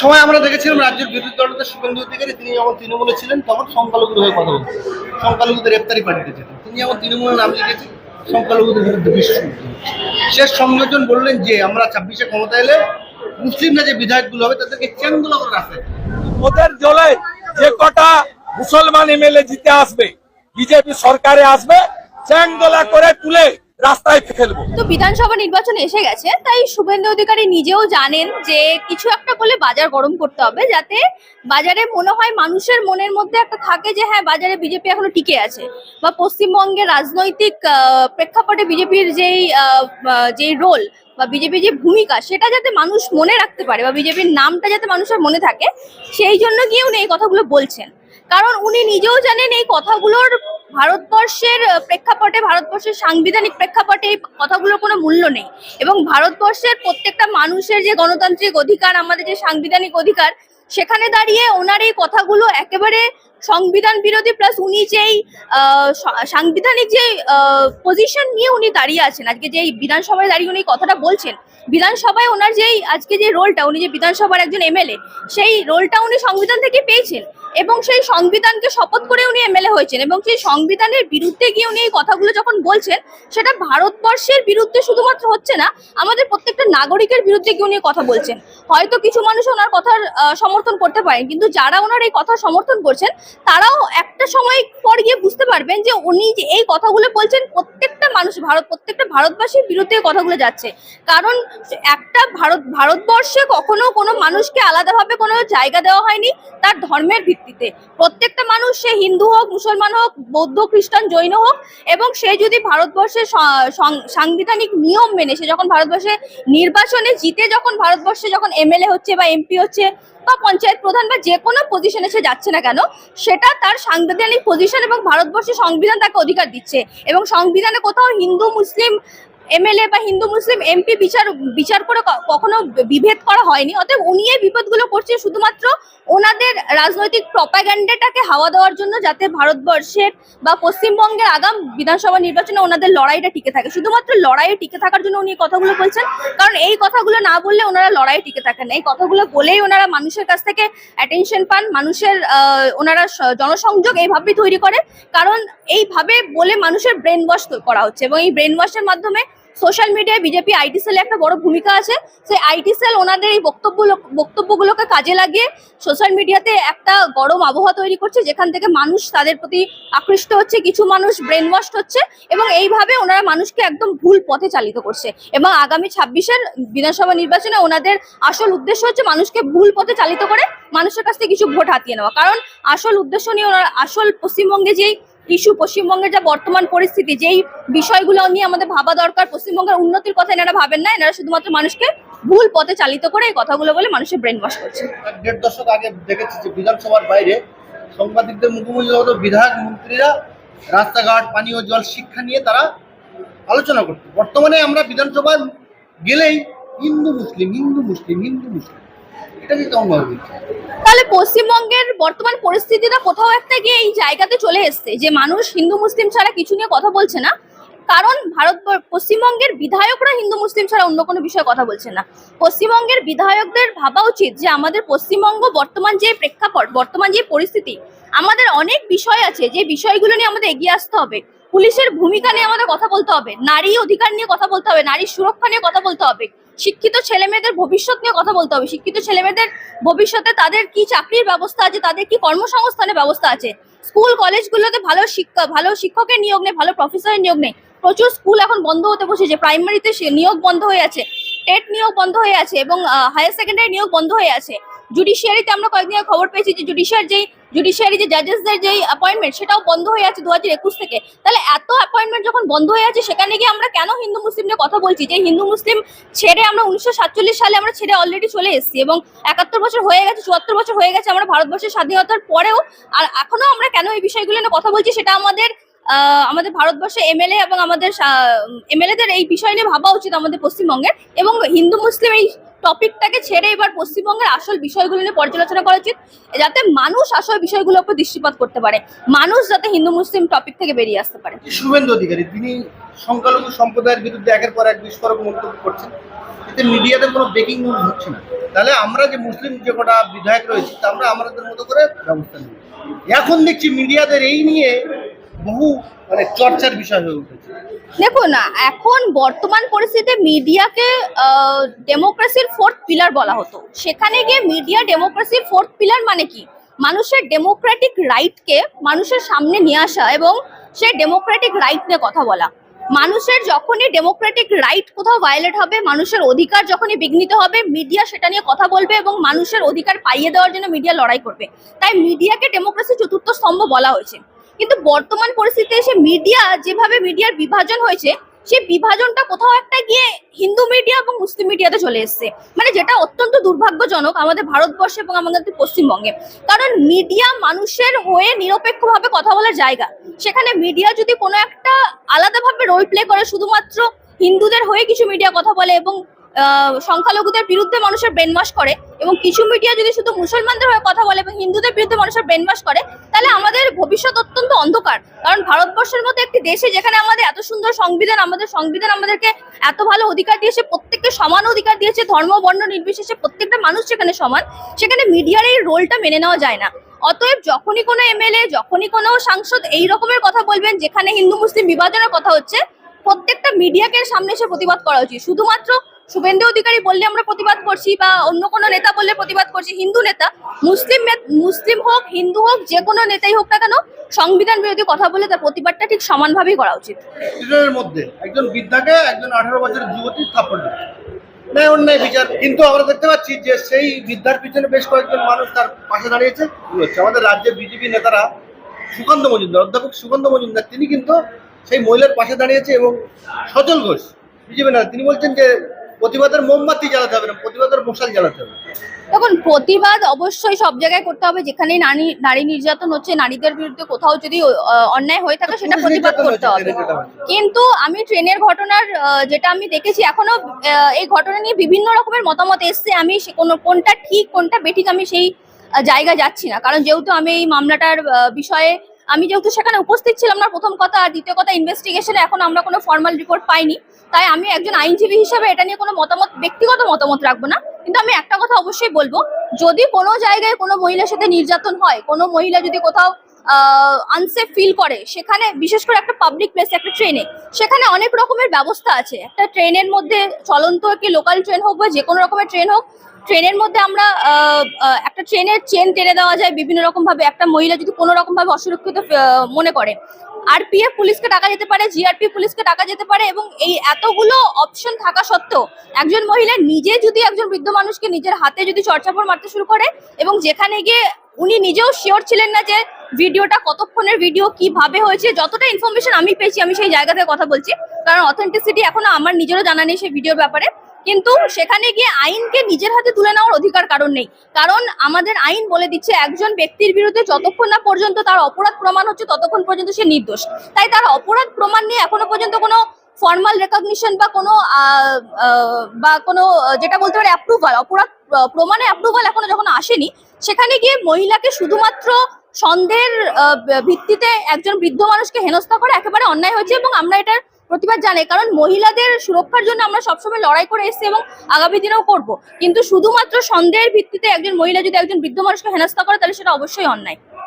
সময় আমরা দেখেছিলাম রাজ্যের বিরোধী দলনেতা শুভেন্দু অধিকারী, তিনি যখন তৃণমূলে ছিলেন, তখন সংখ্যালঘুদের হয়ে কথা বলতেন। সংখ্যালঘুদের রেপ্তারি পাঠিয়ে যেতেন। তিনি যখন তৃণমূলের নাম লিখেছেন, সংখ্যালঘুদের বিরুদ্ধে বিশ্বযুদ্ধ শেষ সংযোজন বললেন যে, আমরা ছাব্বিশে ক্ষমতা এলে মুসলিমরা যে বিধায়কগুলো হবে, তাদেরকে চেনগুলো করে রাখতে ওদের জলে যে কটা মুসলমান এমএলএ জিতে আসবে, বিজেপি সরকারে আসবে চ্যাংদোলা করে তুলে রাস্তায় ফেলব তো বিধানসভা নির্বাচন এসে গেছে, তাই শুভেন্দু অধিকারী নিজেও জানেন যে কিছু একটা করলে বাজার গরম করতে হবে, যাতে বাজারে মনে হয় মানুষের মনের মধ্যে একটা থাকে যে হ্যাঁ বাজারে বিজেপি এখনও টিকে আছে। বা পশ্চিমবঙ্গের রাজনৈতিক প্রেক্ষাপটে বিজেপির যেই যেই রোল বা বিজেপির যে ভূমিকা, সেটা যাতে মানুষ মনে রাখতে পারে বা বিজেপির নামটা যাতে মানুষের মনে থাকে, সেই জন্য গিয়ে উনি এই কথাগুলো বলছেন। কারণ উনি নিজেও জানেন এই কথাগুলোর ভারতবর্ষের প্রেক্ষাপটে, ভারতবর্ষের সাংবিধানিক প্রেক্ষাপটে এই কথাগুলোর কোনো মূল্য নেই। এবং ভারতবর্ষের প্রত্যেকটা মানুষের যে গণতান্ত্রিক অধিকার, আমাদের যে সাংবিধানিক অধিকার, সেখানে দাঁড়িয়ে ওনার এই কথাগুলো একেবারে সংবিধান বিরোধী প্লাস উনি যেই সাংবিধানিক যে পজিশন নিয়ে উনি দাঁড়িয়ে আছেন, আজকে যে বিধানসভায় দাঁড়িয়ে উনি কথাটা বলছেন, বিধানসভায় ওনার যেই, আজকে যে রোলটা উনি যে বিধানসভার একজন এমএলএ, সেই রোলটা উনি সংবিধান থেকে পেয়েছেন। এবং সেই সংবিধানকে শপথ করে উনি এমএলএ হয়েছেন এবং সেই সংবিধানের বিরুদ্ধে গিয়ে উনি এই কথাগুলো যখন বলছেন, সেটা ভারতবর্ষের বিরুদ্ধে শুধুমাত্র হচ্ছে না, আমাদের প্রত্যেকটা নাগরিকের বিরুদ্ধে গিয়ে উনি কথা বলছেন। হয়তো কিছু মানুষ ওনার কথার সমর্থন করতে পারেন, কিন্তু যারা ওনার এই কথা সমর্থন করছেন, তারাও একটা সময় পর গিয়ে বুঝতে পারবেন যে উনি যে এই কথাগুলো বলছেন, প্রত্যেকটা মানুষ, ভারত, প্রত্যেকটা ভারতবাসীর বিরুদ্ধে কথাগুলো যাচ্ছে। কারণ একটা ভারত, ভারতবর্ষে কখনো কোনো মানুষকে আলাদাভাবে কোনো জায়গা দেওয়া হয়নি, তার ধর্মের ভিত্তিতে প্রত্যেকটা মানুষ সে হিন্দু হোক, মুসলমান হোক, বৌদ্ধ, খ্রিস্টান, জৈন হোক, এবং সে যদি ভারতবর্ষের সাংবিধানিক নিয়ম মেনে, সে যখন ভারতবর্ষে নির্বাচনে জিতে যখন ভারতবর্ষে যখন এমএলএ হচ্ছে বা এমপি হচ্ছে, বা পঞ্চায়েত প্রধান বা যে কোনো পজিশনে সে যাচ্ছে না কেন, সেটা তার সাংবিধানিক পজিশন এবং ভারতবর্ষের সংবিধান তাকে অধিকার দিচ্ছে। এবং সংবিধানে কোথাও হিন্দু, মুসলিম এমএলএ বা হিন্দু, মুসলিম এমপি বিচার বিচার করে কখনো বিভেদ করা হয়নি। অতএব উনি এই বিপদগুলো করছে শুধুমাত্র ওনাদের রাজনৈতিক প্রপাগ্যান্ডাটাকে হাওয়া দেওয়ার জন্য যাতে ভারতবর্ষের বা পশ্চিমবঙ্গের আগাম বিধানসভা নির্বাচনে ওনাদের লড়াইটা টিকে থাকে। শুধুমাত্র লড়াইয়ে টিকে থাকার জন্য উনি কথাগুলো বলছেন। কারণ এই কথাগুলো না বললে ওনারা লড়াইয়ে টিকে থাকেন এই কথাগুলো বলেই ওনারা মানুষের কাছ থেকে অ্যাটেনশন পান, মানুষের ওনারা জনসংযোগ এইভাবেই তৈরি করে। কারণ এইভাবে বলে মানুষের ব্রেন ওয়াশ করা হচ্ছে এবং এই ব্রেন ওয়াশের মাধ্যমে সোশ্যাল মিডিয়ায় বিজেপি আইটি সেলে একটা বড় ভূমিকা আছে। সেই আইটি সেল ওনাদের এই বক্তব্য বক্তব্যগুলোকে কাজে লাগিয়ে সোশ্যাল মিডিয়াতে একটা গরম আবহাওয়া তৈরি করছে, যেখান থেকে মানুষ তাদের প্রতি আকৃষ্ট হচ্ছে, কিছু মানুষ ব্রেন ওয়াশ হচ্ছে এবং এইভাবে ওনারা মানুষকে একদম ভুল পথে চালিত করছে। এবং আগামী ছাব্বিশের বিধানসভা নির্বাচনে ওনাদের আসল উদ্দেশ্য হচ্ছে মানুষকে ভুল পথে চালিত করে মানুষের কাছ থেকে কিছু ভোট হাতিয়ে নেওয়া। কারণ আসল উদ্দেশ্য নিয়ে ওনারা আসল পশ্চিমবঙ্গে যেই ইস্যু পশ্চিমবঙ্গের যা বর্তমান পরিস্থিতি, যেই বিষয়গুলো নিয়ে আমাদের ভাবা দরকার, পশ্চিমবঙ্গের উন্নতির কথা এনারা ভাবেন না, এনারা শুধুমাত্র মানুষকে ভুল পথে চালিত করে এই কথাগুলো বলে মানুষের ব্রেন ওয়াশ করছে দেড় দশক আগে দেখেছি যে বিধানসভার বাইরে সাংবাদিকদের মুখোমুখি হতো বিধায়ক মন্ত্রীরা রাস্তাঘাট, পানীয় জল, শিক্ষা নিয়ে তারা আলোচনা করতো। বর্তমানে আমরা বিধানসভায় গেলেই হিন্দু মুসলিম হিন্দু মুসলিম হিন্দু মুসলিম। এটাকে কেমন ভাবে? তাহলে পশ্চিমবঙ্গের বর্তমান পরিস্থিতিটা কোথাও একটা গিয়ে এই জায়গাতে চলে এসছে, যে মানুষ হিন্দু, মুসলিম ছাড়া কিছু নিয়ে কথা বলছে না কারণ ভারত পশ্চিমবঙ্গের বিধায়করা হিন্দু, মুসলিম ছাড়া অন্য কোনো বিষয়ে কথা বলছেন না। পশ্চিমবঙ্গের বিধায়কদের ভাবা উচিত যে আমাদের পশ্চিমবঙ্গ বর্তমান যে প্রেক্ষাপট, বর্তমান যে পরিস্থিতি, আমাদের অনেক বিষয় আছে যে বিষয়গুলো নিয়ে আমাদের এগিয়ে আসতে হবে। পুলিশের ভূমিকা নিয়ে আমাদের কথা বলতে হবে, নারী অধিকার নিয়ে কথা বলতে হবে নারী সুরক্ষা নিয়ে কথা বলতে হবে, শিক্ষিত ছেলে মেয়েদের ভবিষ্যৎ নিয়ে কথা বলতে হবে, শিক্ষিত ছেলে মেয়েদের ভবিষ্যতে তাদের কি চাকরির ব্যবস্থা আছে, তাদের কি কর্মসংস্থানের ব্যবস্থা আছে? স্কুল, কলেজগুলোতে ভালো শিক্ষা, ভালো শিক্ষকের নিয়োগ নেই, ভালো প্রফেসরের নিয়োগ নেই। প্রচুর স্কুল এখন বন্ধ হতে বসেছে। প্রাইমারিতে নিয়োগ বন্ধ হয়ে আছে, টেট নিয়োগ বন্ধ হয়ে আছে এবং হায়ার সেকেন্ডারি নিয়োগ বন্ধ হয়ে আছে। জুডিশিয়ারিতে আমরা কয়েকদিন খবর পেয়েছি যে জুডিশিয়ার যেই জুডিশিয়ারি যে জাজেসদের যেই অ্যাপয়েন্টমেন্ট সেটাও বন্ধ হয়ে আছে দু হাজার একুশ থেকে। তাহলে এত অ্যাপয়েন্টমেন্ট যখন বন্ধ হয়ে আছে, সেখানে গিয়ে আমরা কেন হিন্দু মুসলিম নিয়ে কথা বলছি? যে হিন্দু মুসলিম ছেড়ে আমরা উনিশশো সাতচল্লিশ সালে আমরা ছেড়ে অলরেডি চলে এসেছি এবং একাত্তর বছর হয়ে গেছে, চুয়াত্তর বছর হয়ে গেছে আমরা ভারতবর্ষের স্বাধীনতার পরেও, আর এখনও আমরা কেন এই বিষয়গুলো নিয়ে কথা বলছি, সেটা আমাদের আমাদের ভারতবর্ষে এমএলএ এবং আমাদের এমএলএদের এই বিষয় নিয়ে ভাবা উচিত আমাদের পশ্চিমবঙ্গের। এবং হিন্দু, মুসলিম এই টপিকটাকে ছেড়ে এবার পশ্চিমবঙ্গের আসল বিষয়গুলো নিয়ে পর্যালোচনা করা উচিত, যাতে মানুষ আসল বিষয়গুলোর উপর দৃষ্টিপাত করতে পারে। মানুষ যাতে হিন্দু, মুসলিম টপিক থেকে বেরিয়ে আসতে পারে। শুভেন্দু অধিকারী, তিনি সংখ্যালঘু সম্প্রদায়ের বিরুদ্ধে একের পর এক বিস্ফোরক মন্তব্য করছেন। এতে মিডিয়াতে কোনো ব্রেকিং নিউজ হচ্ছে না। তাহলে আমরা যে মুসলিম যে কটা বিধায়ক রয়েছে আমরা আমাদের মতো করে ব্যবস্থা নিই এখন দেখছি মিডিয়াদের এই নিয়ে বহু মানে চর্চার বিষয় হয়ে উঠেছে। দেখুন, এখন বর্তমান পরিস্থিতিতে মিডিয়াকে ডেমোক্রেসির ফোর্থ পিলার বলা হতো। সেখানে গিয়ে মিডিয়া ডেমোক্রেসির ফোর্থ পিলার মানে কি? মানুষের ডেমোক্রেটিক রাইটকে মানুষের সামনে নিয়ে আসা এবং সেই ডেমোক্রেটিক রাইট নিয়ে কথা বলা। মানুষের যখনই ডেমোক্রেটিক রাইট কোথাও ভায়োলেট হবে, মানুষের অধিকার যখনই বিঘ্নিত হবে, মিডিয়া সেটা নিয়ে কথা বলবে এবং মানুষের অধিকার পাইয়ে দেওয়ার জন্য মিডিয়া লড়াই করবে। তাই মিডিয়াকে ডেমোক্রেসি চতুর্থ স্তম্ভ বলা হয়েছে। কিন্তু বর্তমান পরিস্থিতিতে এসে মিডিয়া যেভাবে মিডিয়ার বিভাজন হয়েছে, সেই বিভাজনটা কোথাও একটা গিয়ে হিন্দু মিডিয়া এবং মুসলিম মিডিয়াতে চলে এসেছে। মানে যেটা অত্যন্ত দুর্ভাগ্যজনক আমাদের ভারতবর্ষে এবং আমাদের পশ্চিমবঙ্গে। কারণ মিডিয়া মানুষের হয়ে নিরপেক্ষভাবে কথা বলার জায়গা। সেখানে মিডিয়া যদি কোনো একটা আলাদাভাবে রোল প্লে করে, শুধুমাত্র হিন্দুদের হয়ে কিছু মিডিয়া কথা বলে এবং সংখ্যালঘুদের বিরুদ্ধে মানুষের ব্রেনওয়াশ করে এবং কিছু মিডিয়া যদি শুধু মুসলমানদের হয়ে কথা বলে এবং হিন্দুদের বিরুদ্ধে মানুষের ব্রেনওয়াশ করে, তাহলে আমাদের ভবিষ্যৎ অত্যন্ত অন্ধকার। কারণ ভারতবর্ষের মতো একটি দেশে যেখানে আমাদের এত সুন্দর সংবিধান, আমাদের সংবিধান আমাদেরকে এত ভালো অধিকার দিয়েছে, প্রত্যেককে সমান অধিকার দিয়েছে, ধর্ম, বর্ণ নির্বিশেষে প্রত্যেকটা মানুষ সেখানে সমান, সেখানে মিডিয়ার এই রোলটা মেনে নেওয়া যায় না। অতএব যখনই কোনো এমএলএ, যখনই কোনো সাংসদ এই রকমের কথা বলবেন, যেখানে হিন্দু মুসলিম বিভাজনের কথা হচ্ছে, প্রত্যেকটা মিডিয়াকে সামনে এসে প্রতিবাদ করা উচিত। শুধুমাত্র শুভেন্দু অধিকারী বললে আমরা প্রতিবাদ করছি বা অন্য কোনো নেতা বললে প্রতিবাদ করছি, হিন্দু নেতা, মুসলিম মুসলিম হোক, হিন্দু হোক, যে কোনো নেতাই হোক না কেন, সংবিধান বিরোধী কথা বলে তার প্রতিবাদটা ঠিক সমানভাবেই করা উচিত। মধ্যে একজন বৃদ্ধাকে একজন আঠারো বছরের যুবতী দিচ্ছে ন্যায় অন্যায় বিচার। কিন্তু আমরা দেখতে পাচ্ছি যে সেই বৃদ্ধার পিছনে বেশ কয়েকজন মানুষ তার পাশে দাঁড়িয়েছে আমাদের রাজ্যের বিজেপি নেতারা সুকান্ত মজুমদার, অধ্যাপক সুকান্ত মজুমদার, তিনি কিন্তু সেই মহিলার পাশে দাঁড়িয়েছে এবং সজল ঘোষ, বিজেপি নেতা, তিনি বলছেন যে প্রতিবাদের মোমবাতি জ্বালাতে হবে না প্রতিবাদের মশাল জ্বালাতে হবে। দেখুন প্রতিবাদ অবশ্যই সব জায়গায় করতে হবে যেখানে নারী নারী নির্যাতন হচ্ছে নারীদের বিরুদ্ধে কোথাও যদি অন্যায় হয়ে থাকে সেটা প্রতিবাদ করতে হবে। কিন্তু আমি ট্রেনের ঘটনার যেটা আমি দেখেছি এখনও এই ঘটনা নিয়ে বিভিন্ন রকমের মতামত এসছে। আমি কোনো কোনটা ঠিক কোনটা বেঠিক আমি সেই জায়গা যাচ্ছি না। কারণ যেহেতু আমি এই মামলাটার বিষয়ে আমি যেহেতু সেখানে উপস্থিত ছিলাম না প্রথম কথা। আর দ্বিতীয় কথা ইনভেস্টিগেশনে এখন আমরা কোনো ফর্মাল রিপোর্ট পাইনি। তাই আমি একজন আইনজীবী হিসাবে এটা নিয়ে কোনো মতামত, ব্যক্তিগত মতামত রাখব না। কিন্তু আমি একটা কথা অবশ্যই বলব, যদি কোনো জায়গায় কোনো মহিলার সাথে নির্যাতন হয়, কোনো মহিলা যদি কোথাও আনসেফ ফিল করে, সেখানে বিশেষ করে একটা পাবলিক প্লেস একটা ট্রেনে সেখানে অনেক রকমের ব্যবস্থা আছে। একটা ট্রেনের মধ্যে চলন্ত কি লোকাল ট্রেন হোক বা যে কোনো রকমের ট্রেন হোক ট্রেনের মধ্যে আমরা একটা ট্রেনের চেন টেনে দেওয়া যায় বিভিন্ন রকমভাবে। একটা মহিলা যদি কোনো রকমভাবে অসুরক্ষিত মনে করে আরপিএফ পুলিশকে ডাকা যেতে পারে জিআরপি পুলিশকে ডাকা যেতে পারে এবং এই এতগুলো অপশন থাকা সত্ত্বেও একজন মহিলা নিজে যদি একজন বৃদ্ধ মানুষকে নিজের হাতে যদি চর্চাপড় মারতে শুরু করে এবং যেখানে গিয়ে উনি নিজেও শিওর ছিলেন না যে ভিডিওটা কতক্ষণের ভিডিও কীভাবে হয়েছে, যতটা ইনফরমেশন আমি পেয়েছি, আমি সেই জায়গা থেকে কথা বলছি। কারণ অথেন্টিসিটি এখনও আমার নিজেরও জানা নেই সেই ভিডিওর ব্যাপারে। কিন্তু সেখানে গিয়ে আইনকে নিজের হাতে তুলে নেওয়ার অধিকার কারণ নেই। কারণ আমাদের আইন বলে দিচ্ছে, একজন ব্যক্তির বিরুদ্ধে যতক্ষণ না পর্যন্ত তার অপরাধ প্রমাণ হচ্ছে, ততক্ষণ পর্যন্ত সে নির্দোষ। তাই তার অপরাধ প্রমাণ নিয়ে এখনও পর্যন্ত কোনো ফর্মাল রেকগনিশন বা কোনো বা কোনো, যেটা বলতে পারে অ্যাপ্রুভাল অপরাধ প্রমাণে অ্যাপ্রুভাল এখনও যখন আসেনি, সেখানে গিয়ে মহিলাকে শুধুমাত্র সন্দেহের ভিত্তিতে একজন বৃদ্ধ মানুষকে হেনস্থা করে একেবারে অন্যায় হয়েছে এবং আমরা এটার প্রতিবাদ জানাই, কারণ মহিলাদের সুরক্ষার জন্য আমরা সবসময় লড়াই করে এসেছি এবং আগামী দিনেও করব। কিন্তু শুধুমাত্র সন্দেহের ভিত্তিতে একজন মহিলা যদি একজন বৃদ্ধ মানুষকে হেনস্থা করে, তাহলে সেটা অবশ্যই অন্যায়।